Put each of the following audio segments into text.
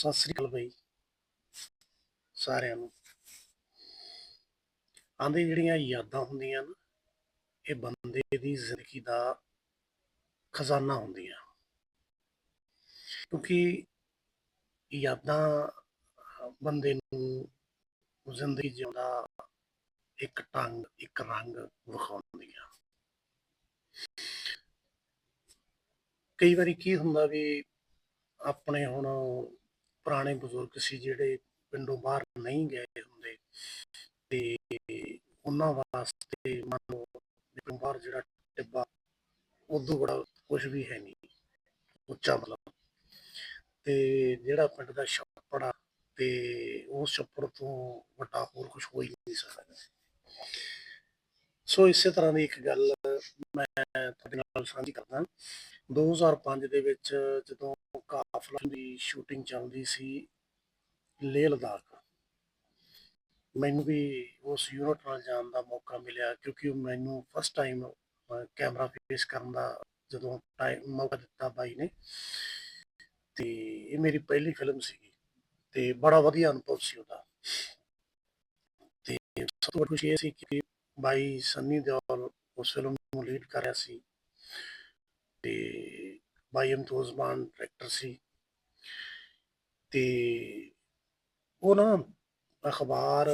ਸਤਿ ਸ੍ਰੀ ਅਕਾਲ ਬਈ। ਸਾਰਿਆਂ ਨੂੰ। ਆਂਦੇ ਜਿਹੜੀਆਂ ਯਾਦਾਂ ਹੁੰਦੀਆਂ ਨਾ, ਇਹ ਬੰਦੇ ਦੀ ਜ਼ਿੰਦਗੀ ਦਾ ਖਜ਼ਾਨਾ ਹੁੰਦੀਆਂ। ਕਿਉਂਕਿ ਯਾਦਾਂ ਬੰਦੇ ਨੂੰ ਜ਼ਿੰਦਗੀ ਜਿਉਂਦਾ ਇੱਕ ਢੰਗ, ਇੱਕ ਰੰਗ ਵਿਖਾਉਂਦੀਆਂ। ਕਈ ਵਾਰੀ ਕੀ ਹੁੰਦਾ ਵੀ ਆਪਣੇ ਹੁਣ ਪੁਰਾਣੇ ਬਜ਼ੁਰਗ ਸੀ ਜਿਹੜੇ ਪਿੰਡੋਂ ਬਾਹਰ ਨਹੀਂ ਗਏ ਹੁੰਦੇ ਤੇ ਉਹਨਾਂ ਵਾਸਤੇ ਮੰਨ ਲਓ ਪਿੰਡੋਂ ਬਾਹਰ ਜਿਹੜਾ ਟਿੱਬਾ, ਉਦੋਂ ਬੜਾ ਕੁਝ ਵੀ ਹੈ ਨਹੀਂ, ਉੱਚਾ ਮਤਲਬ। ਤੇ ਜਿਹੜਾ ਪਿੰਡ ਦਾ ਛੱਪੜ ਆ ਤੇ ਉਸ ਛੱਪੜ ਤੋਂ ਵੱਡਾ ਹੋਰ ਕੁਝ ਹੋ ਹੀ ਨਹੀਂ ਸਕਦਾ ਸੋ। ਇਸੇ ਤਰ੍ਹਾਂ ਦੀ ਇੱਕ ਗੱਲ ਮੈਂ ਤੁਹਾਡੇ ਨਾਲ ਸਾਂਝੀ ਕਰਦਾ। 2005 ਦੇ ਵਿੱਚ ਜਦੋਂ ਕਾਫਲਾ ਦੀ ਸ਼ੂਟਿੰਗ ਚੱਲਦੀ ਸੀ ਲੇਹ ਲਦਾਖ। ਮੈਨੂੰ ਵੀ ਉਸ ਯੂਨਿਟ ਨਾਲ ਜਾਣ ਦਾ ਮੌਕਾ ਮਿਲਿਆ ਕਿਉਂਕਿ ਮੈਨੂੰ ਫਸਟ ਟਾਈਮ ਕੈਮਰਾ ਫੇਸ ਕਰਨ ਦਾ ਜਦੋਂ ਟਾਈਮ ਮੌਕਾ ਦਿੱਤਾ ਬਾਈ ਨੇ। ਤੇ ਇਹ ਮੇਰੀ ਪਹਿਲੀ ਫਿਲਮ ਸੀਗੀ ਤੇ ਬੜਾ ਵਧੀਆ ਅਨੁਭਵ ਸੀ ਉਹਦਾ। ਤੇ ਸਭ ਤੋਂ ਖੁਸ਼ੀ ਇਹ ਸੀ ਕਿ ਬਾਈ ਸੰਨੀ ਦਿਓਲ ਉਸ ਫਿਲਮ ਨੂੰ ਲੀਡ ਕਰ ਰਿਹਾ ਸੀ। ਤੇ ਬਾਈ ਅਮਤੋਜ਼ ਡਾਇਰੈਕਟਰ ਸੀ। ਤੇ ਉਹ ਨਾ ਅਖਬਾਰ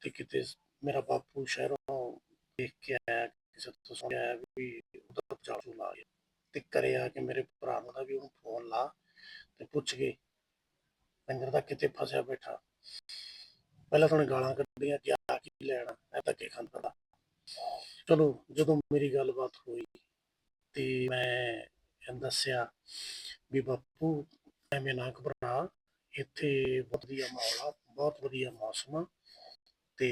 ਤੇ ਕਿਤੇ ਮੇਰਾ ਬਾਪੂ ਸ਼ਹਿਰੋਂ ਦੇਖ ਕੇ ਆਇਆ, ਕਿਸੇ ਤੋਂ ਸੁਣ ਆਇਆ ਵੀ ਉਹਦਾ ਚਾਲੂ ਲਾ ਗਿਆ ਤੇ ਕਰੇ ਕਿ ਮੇਰੇ ਭਰਾ ਨੂੰ ਦਾ ਵੀ ਉਹਨੂੰ ਫੋਨ ਲਾ ਤੇ ਪੁੱਛ ਗਏ ਕੰਜਰ ਦਾ ਕਿਤੇ ਫਸਿਆ ਬੈਠਾ। ਪਹਿਲਾਂ ਤਾਂ ਉਹਨੇ ਗਾਲਾਂ ਕੱਢੀਆਂ ਕਿ ਆ ਕੀ ਲੈਣਾ ਇਹ ਤਾਂ ਕੀ ਖਾਂਦਾ ਦਾ ਚਲੋ, ਜਦੋਂ ਮੇਰੀ ਗੱਲਬਾਤ ਹੋਈ ਤੇ ਮੈਂ ਦੱਸਿਆ ਵੀ ਬਾਪੂ ਐਵੇਂ ਨਾ ਘਬਰਾ ਇੱਥੇ ਬਹੁਤ ਵਧੀਆ ਮਾਹੌਲ ਆ, ਬਹੁਤ ਵਧੀਆ ਮੌਸਮ ਆ ਤੇ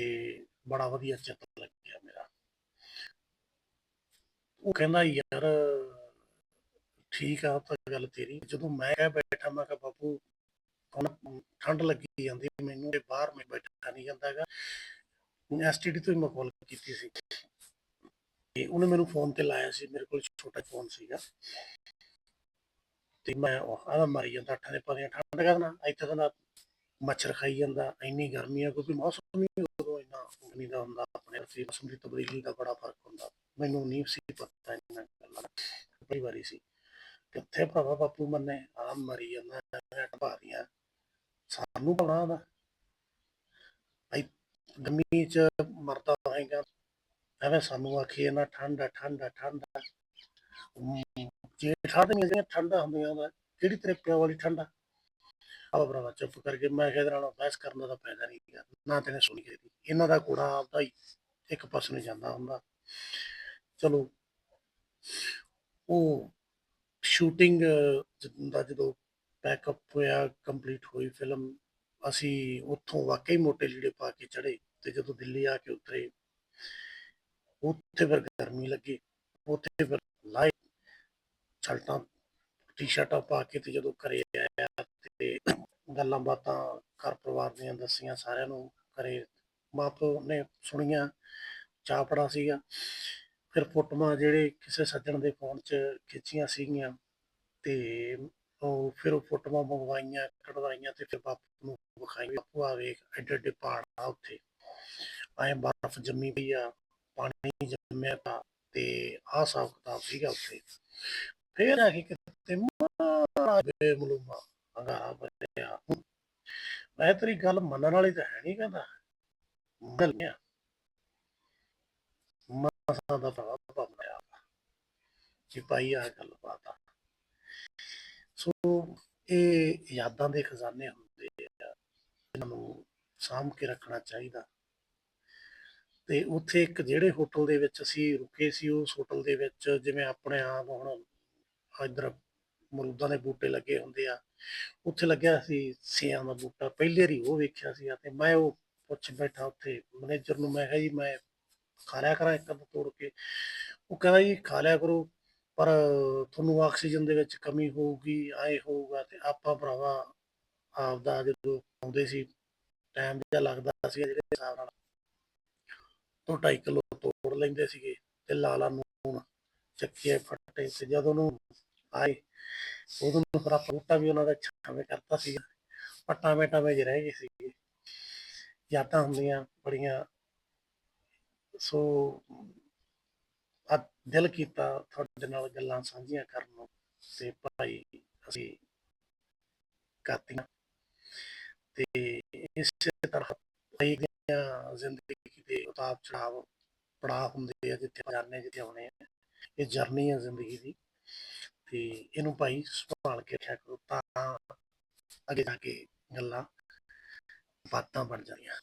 ਬੜਾ ਵਧੀਆ ਚਿੱਤ ਲੱਗਿਆ ਮੇਰਾ। ਉਹ ਕਹਿੰਦਾ, ਯਾਰ, ਠੀਕ ਆ ਤਾਂ ਗੱਲ ਤੇਰੀ। ਜਦੋਂ ਮੈਂ ਬੈਠਾ, ਮੈਂ ਕਿਹਾ, ਬਾਪੂ, ਹੁਣ ਠੰਡ ਲੱਗੀ ਜਾਂਦੀ ਮੈਨੂੰ ਤੇ ਬਾਹਰ ਮੈਂ ਬੈਠਾ ਨਹੀਂ ਜਾਂਦਾ ਹੈਗਾ। ਐਸਟੀਡੀ ਤੋਂ ਹੀ ਮੈਂ ਕਾਲ ਕੀਤੀ ਸੀ। ਤੇ ਉਹਨੇ ਮੈਨੂੰ ਫੋਨ ਤੇ ਲਾਇਆ ਸੀ, ਮੇਰੇ ਕੋਲ ਛੋਟਾ ਫੋਨ ਸੀਗਾ। ਤੇ ਮੈਂ ਆਹ ਮਾਰੀ ਜਾਂਦਾ, ਅੱਠਾਂ ਦੇ ਪਾਦੀਆਂ ਠੰਡ ਕਰਨਾ, ਇੱਥੇ ਤਾਂ ਮੱਛਰ ਖਾਈ ਜਾਂਦਾ, ਇੰਨੀ ਗਰਮੀ ਆ, ਕਿਉਂਕਿ ਮੌਸਮ ਹੀ ਉਦੋਂ ਇੰਨਾ ਗਰਮੀ ਦਾ ਹੁੰਦਾ, ਆਪਣੇ ਅਸੀਂ ਮੌਸਮ ਦੀ ਤਬਦੀਲੀ ਦਾ ਬੜਾ ਫ਼ਰਕ ਹੁੰਦਾ। ਮੈਨੂੰ ਨਹੀਂ ਸੀ ਪਤਾ ਇਹਨਾਂ ਗੱਲਾਂ ਕਈ ਵਾਰੀ ਸੀ। ਕਿੱਥੇ ਭਰਾਵਾ ਬਾਪੂ ਮੰਨੇ ਆ ਮਰੀ ਜਾਂਦਾ ਭਾਰੀਆਂ ਸਾਨੂੰ ਪਾਉਣਾ ਦਾ ਭਾਈ ਗਰਮੀ ਚ ਮਰਦਾ ਹੋਏਗਾ, ਐਵੇਂ ਸਾਨੂੰ ਆਖੀ ਨਾ, ਠੰਡ ਆ, ਠੰਡ ਠੰਡ ਆ ਜੇ ਜਿਹੜੀਆਂ ਠੰਡਾ ਹੁੰਦੀਆਂ ਦਾ ਕਿਹੜੀ ਤੇਰੇ ਪਿਓ ਵਾਲੀ ਠੰਡਾ? ਆ ਭਰਾਵਾ, ਚੁੱਪ ਕਰਕੇ ਮੈਂ ਕਿਹਾ ਇਹਦੇ ਨਾਲ ਬਹਿਸ ਕਰਨ ਦਾ ਫਾਇਦਾ ਨਹੀਂ ਹੈਗਾ। ਨਾ ਤੈਨੇ ਸੁਣੀ ਗਈ ਇਹਨਾਂ ਦਾ ਕੋੜਾ ਆਪਦਾ ਹੀ ਇੱਕ ਪਾਸੇ ਨੂੰ ਜਾਂਦਾ ਹੁੰਦਾ। ਚਲੋ, ਉਹ ਸ਼ੂਟਿੰਗ ਦਾ ਜਦੋਂ ਪੈਕਅਪ ਹੋਇਆ ਕੰਪਲੀਟ ਹੋਈ ਫਿਲਮ ਅਸੀਂ ਉੱਥੋਂ ਵਾਕਈ ਮੋਟੇ ਲੀੜੇ ਪਾ ਕੇ ਚੜੇ ਤੇ ਜਦੋਂ ਦਿੱਲੀ ਆ ਕੇ ਉਤਰੇ, ਉੱਥੇ ਫਿਰ ਗਰਮੀ ਲੱਗੀ। ਉੱਥੇ ਫਿਰ ਲਾਈਟ ਛਲਟਾਂ ਟੀ-ਸ਼ਰਟਾਂ ਪਾ ਕੇ ਤੇ ਜਦੋਂ ਘਰੇ ਆਇਆ ਤੇ ਗੱਲਾਂ ਬਾਤਾਂ ਘਰ ਪਰਿਵਾਰ ਦੀਆਂ ਦੱਸੀਆਂ ਸਾਰਿਆਂ ਨੂੰ ਘਰੇ ਮਾਪੇ ਨੇ ਸੁਣੀਆਂ ਚਾਪੜਾ ਸੀਗਾ, ਫਿਰ ਫੋਟੋਆਂ ਜਿਹੜੇ ਕਿਸੇ ਸੱਜਣ ਦੇ ਫੋਨ 'ਚ ਖਿੱਚੀਆਂ ਸੀਗੀਆਂ ਤੇ ਉਹ ਫਿਰ ਉਹ ਫੋਟੋਆਂ ਮੰਗਵਾਈਆਂ, ਕਢਵਾਈਆਂ ਤੇ ਫਿਰ ਬਾਪੂ ਨੂੰ ਵਿਖਾਈਆਂ, ਬਾਪੂ ਆ ਵੇਖ ਐਡੇ ਐਡੇ ਪਹਾੜ ਆ ਉੱਥੇ, ਐਂ ਬਰਫ਼ ਜੰਮੀ ਪਈ ਆ, ਪਾਣੀ ਜੰਮਿਆ ਤਾ ਤੇ ਆਹ ਹਿਸਾਬ ਕਿਤਾਬ ਸੀਗਾ ਉੱਥੇ। ਫੇਰ ਆ ਮਾਰਾ ਬੇਮਲੂਮਾ ਹੰਗਾਰਾ ਬਚਿਆ ਮੈਂ ਤੇਰੀ ਗੱਲ ਮੰਨਣ ਵਾਲੀ ਤਾਂ ਹੈ ਨਹੀਂ ਕਹਿੰਦਾ। ਗੱਲ ਨਹੀਂ ਮਸਾ ਦਾ ਭਰਾ ਬਣਾਇਆ ਕਿ ਭਾਈ ਆ ਗੱਲ ਬਾਤ ਸੋ ਇਹ ਯਾਦਾਂ ਦੇ ਖਜ਼ਾਨੇ ਹੁੰਦੇ ਆ। ਇਹਨਾਂ ਨੂੰ ਸਾਂਭ ਕੇ ਰੱਖਣਾ ਚਾਹੀਦਾ। ਤੇ ਉੱਥੇ ਇੱਕ ਜਿਹੜੇ ਹੋਟਲ ਦੇ ਵਿੱਚ ਅਸੀਂ ਰੁਕੇ ਸੀ, ਉਸ ਹੋਟਲ ਦੇ ਵਿੱਚ ਜਿਵੇਂ ਆਪਣੇ ਆਪ ਹੁਣ ਇਧਰ ਮਰੂਦਾਂ ਦੇ ਬੂਟੇ ਲੱਗੇ ਹੁੰਦੇ ਆ। ਉੱਥੇ ਲੱਗਿਆ ਸੀ ਸਿਆਂ ਦਾ ਬੂਟਾ। ਪਹਿਲੀ ਵਾਰੀ ਉਹ ਵੇਖਿਆ ਸੀ ਤੇ ਮੈਂ ਉਹ ਪੁੱਛ ਬੈਠਾ ਉੱਥੇ ਮੈਨੇਜਰ ਨੂੰ, ਮੈਂ ਕਿਹਾ ਜੀ ਮੈਂ ਖਾ ਲਿਆ ਕਰਾਂ ਇੱਕ ਅੱਧਾ ਤੋੜ ਕੇ। ਉਹ ਕਹਿੰਦਾ ਜੀ ਖਾ ਲਿਆ ਕਰੋ, ਪਰ ਤੁਹਾਨੂੰ ਆਕਸੀਜਨ ਦੇ ਵਿੱਚ ਕਮੀ ਹੋਊਗੀ ਆਏ ਹੋਊਗਾ ਤੇ ਆਪਾਂ ਭਰਾਵਾ ਆਪਦਾ ਜਦੋਂ ਆਉਂਦੇ ਸੀ ਟਾਈਮ ਜਿਹਾ ਲੱਗਦਾ ਸੀ ਜਿਹੜੇ ਹਿਸਾਬ ਨਾਲ ਤੋਂ 2.5 ਕਿਲੋ ਤੋੜ ਲੈਂਦੇ ਸੀਗੇ ਤੇ ਲਾਲਾ ਨੂੰ ਚੱਕੀਏ ਫੱਟੇ ਤੇ ਜਦੋਂ ਨੂੰ ਆਏ। ਉਦੋਂ ਨੂੰ ਫਿਰ ਆਪਾਂ ਬੂਟਾ ਵੀ ਉਹਨਾਂ ਦਾ ਛਾਵੇਂ ਕਰਤਾ ਸੀ ਪੱਟਾਂ ਮੇਟਾਂ ਵਿੱਚ ਰਹਿ ਗਏ ਸੀਗੇ। ਯਾਦਾਂ ਹੁੰਦੀਆਂ ਬੜੀਆਂ। ਸੋ ਅੱਜ ਦਿਲ ਕੀਤਾ ਤੁਹਾਡੇ ਨਾਲ ਗੱਲਾਂ ਸਾਂਝੀਆਂ ਕਰਨ ਨੂੰ ਤੇ ਭਾਈ ਅਸੀਂ ਕਰਤੀਆਂ। ਤੇ ਇਸੇ ਤਰ੍ਹਾਂ ਕਈ ਦੀਆਂ ਜ਼ਿੰਦਗੀ ਦੇ ਉਤਾਰ ਚੜਾਵ ਪੜਾ ਹੁੰਦੇ ਆ ਜਿੱਥੇ ਜਾਂਦੇ ਜਿੱਥੇ ਆਉਣੇ ਆ ਇਹ ਜਰਨੀ ਆ ਜ਼ਿੰਦਗੀ ਦੀ। ਤੇ ਇਹਨੂੰ ਭਾਈ ਸੰਭਾਲ ਕੇ ਰੱਖਿਆ ਕਰੋ ਤਾਂ ਅੱਗੇ ਜਾ ਕੇ ਗੱਲਾਂ ਬਾਤਾਂ ਬਣ ਜਾਂਦੀਆਂ